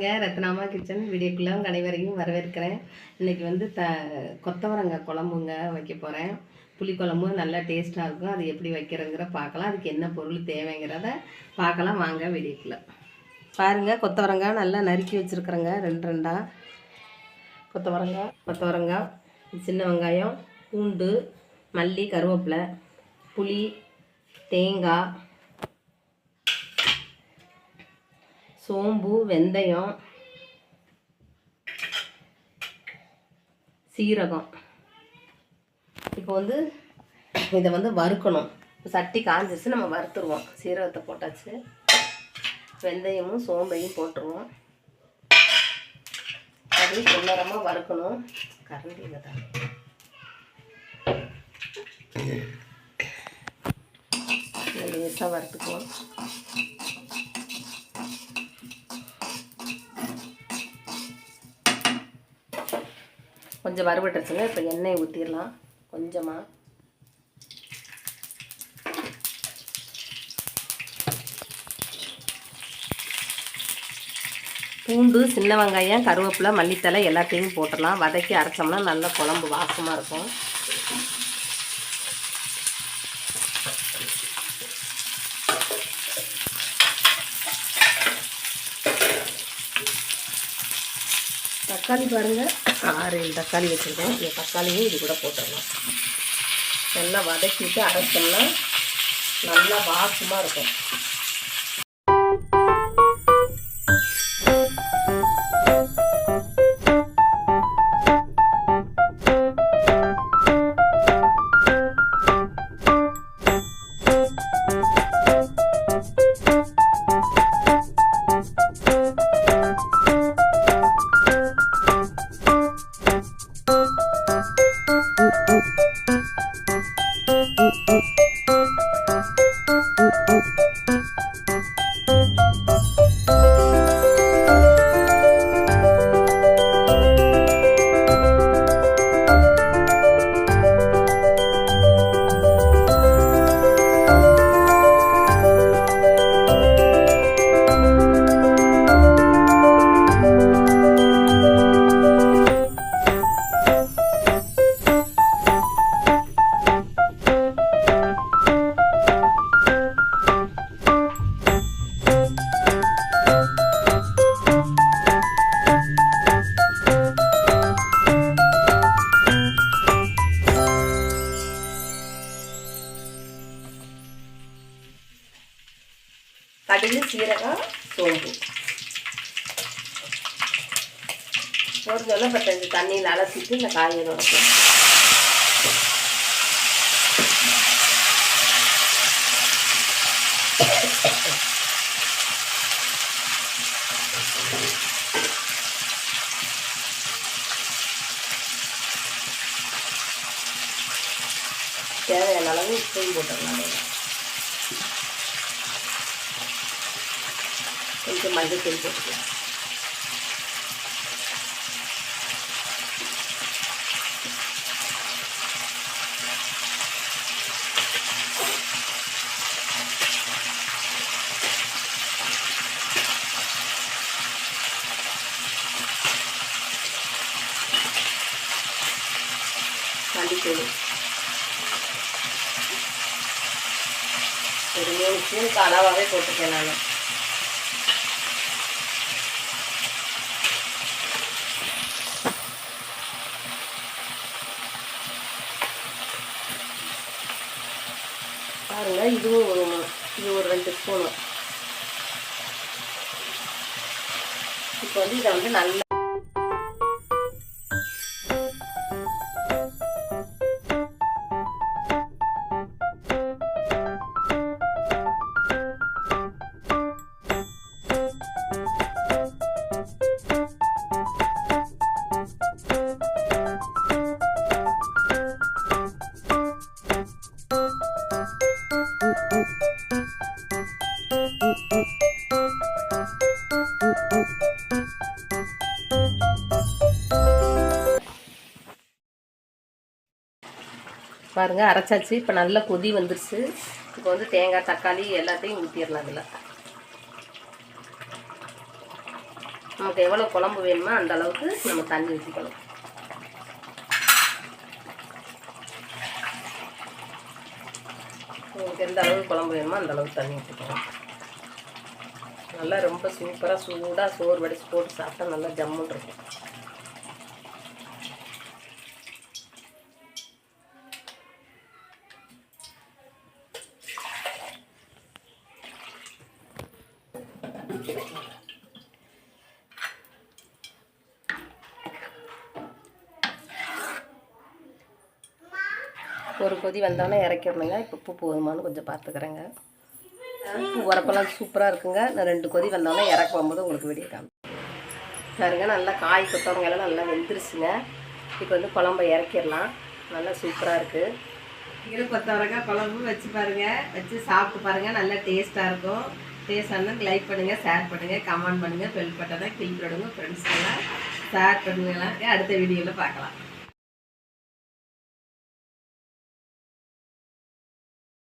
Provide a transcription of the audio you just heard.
Ratnamma kitchen வீடியோக்குள்ள உங்கள் அனைவரையும் வரவேற்கிறேன். இன்னைக்கு வந்து த கொத்தவரங்காய் குழம்புங்க வைக்க போகிறேன் புளிக்குழம்பு நல்லா டேஸ்ட்டாக இருக்கும். அது எப்படி வைக்கிறேங்கிற பார்க்கலாம். அதுக்கு என்ன பொருள் தேவைங்கிறத பார்க்கலாம் வாங்க வீடியோக்குள்ள. பாருங்கள் கொத்தவரங்காய் நல்லா நறுக்கி வச்சுருக்குறேங்க ரெண்டு ரெண்டாக கொத்தவரங்காய் கொத்தவரங்காய் சின்ன வெங்காயம் பூண்டு மல்லி கருவேப்பிலை புளி தேங்காய் சோம்பு வெந்தயம் சீரகம். இப்போ வந்து இதை வந்து வறுக்கணும். இப்போ சட்டி காஞ்சிச்சு நம்ம வறுத்துருவோம். சீரகத்தை போட்டாச்சு. வெந்தயமும் சோம்பையும் போட்டுருவோம். அது பொன்னரமாக வறுக்கணும். கரண்டியில் தான் லேசாக வறுத்துக்குவோம். கொஞ்சம் வறுபட்டுருச்சுங்க. இப்போ எண்ணெய் ஊற்றிடலாம் கொஞ்சமாக பூண்டு சின்ன வெங்காயம் கருவேப்பிலை மல்லித்தலை எல்லாத்தையும் போட்டுடலாம். வதக்கி அரைச்சோம்னா நல்ல குழம்பு வாசமாக இருக்கும். தக்காளி பாருங்கள் ஆறு ஏழு தக்காளி வச்சுருக்கோம் இந்த தக்காளியும் இது கூட போட்டுடலாம். நல்லா வதக்கிட்டு அரைச்சோம்னா நல்லா வாசமாக இருக்கும். கடுகு சீரகம் சோம்பு. ஒரு சொல்ல பத்தஞ்சு தண்ணியில் அலசிட்டு இந்த காயை நுழைக்கும் தேவையான அளவு உப்பையும் போட்டுடலாம் നമുക്ക് മൈദപ്പൊടി കൊടുക്കുക മല്ലിപ്പൊടി ഒരു മ്യൂസിയം കടവറയിൽ പൊട്ടിക്കാനാണ് பாருங்கள் பாருங்க இதுவும் ஒரு இது ஒரு ரெண்டு ஸ்பூனு இப்போ வந்து இதை வந்து நல்லா பாருங்க அரைச்சாச்சு. இப்போ நல்ல கொதி வந்துருச்சு. இப்போ வந்து தேங்காய் தக்காளி எல்லாத்தையும் ஊற்றிடலாம் அதில் நமக்கு எவ்வளோ குழம்பு வேணுமோ அந்த அளவுக்கு நம்ம தண்ணி ஊற்றிக்கணும் உங்களுக்கு எந்த அளவுக்கு குழம்பு வேணுமோ அந்த அளவுக்கு தண்ணி ஊற்றிக்கணும் நல்லா ரொம்ப சூப்பராக சூடாக சோறு வடிச்சு போட்டு சாப்பிட்டா நல்லா ஜம்முன்னு இருக்கும். ஒரு கொதி வந்தோடனே இறக்கிடணுங்க இப்போ உப்பு போதுமானு கொஞ்சம் பார்த்துக்கிறேங்க. உப்பு உரப்பெல்லாம் சூப்பராக இருக்குங்க. நான் ரெண்டு கொதி வந்தாலும் இறக்கு போகும்போது உங்களுக்கு வெளியே காமி பாருங்க நல்லா காய் கொத்தவரங்க எல்லாம் நல்லா வெந்துருச்சுங்க. இப்போ வந்து குழம்ப இறக்கிடலாம். நல்லா சூப்பராக இருக்குது இது கொத்தவரங்காய் குழம்பு வச்சு பாருங்க. வச்சு சாப்பிட்டு பாருங்கள் நல்லா டேஸ்ட்டாக இருக்கும். டேஸ்ட் ஆனால் லைக் பண்ணுங்கள் ஷேர் பண்ணுங்கள் கமெண்ட் பண்ணுங்கள் பெல் பட்டனை கிளிக் பண்ணுங்கள் ஃப்ரெண்ட்ஸ்க்கெல்லாம் ஷேர் பண்ணுங்கள் அடுத்த வீடியோவில் பார்க்கலாம்.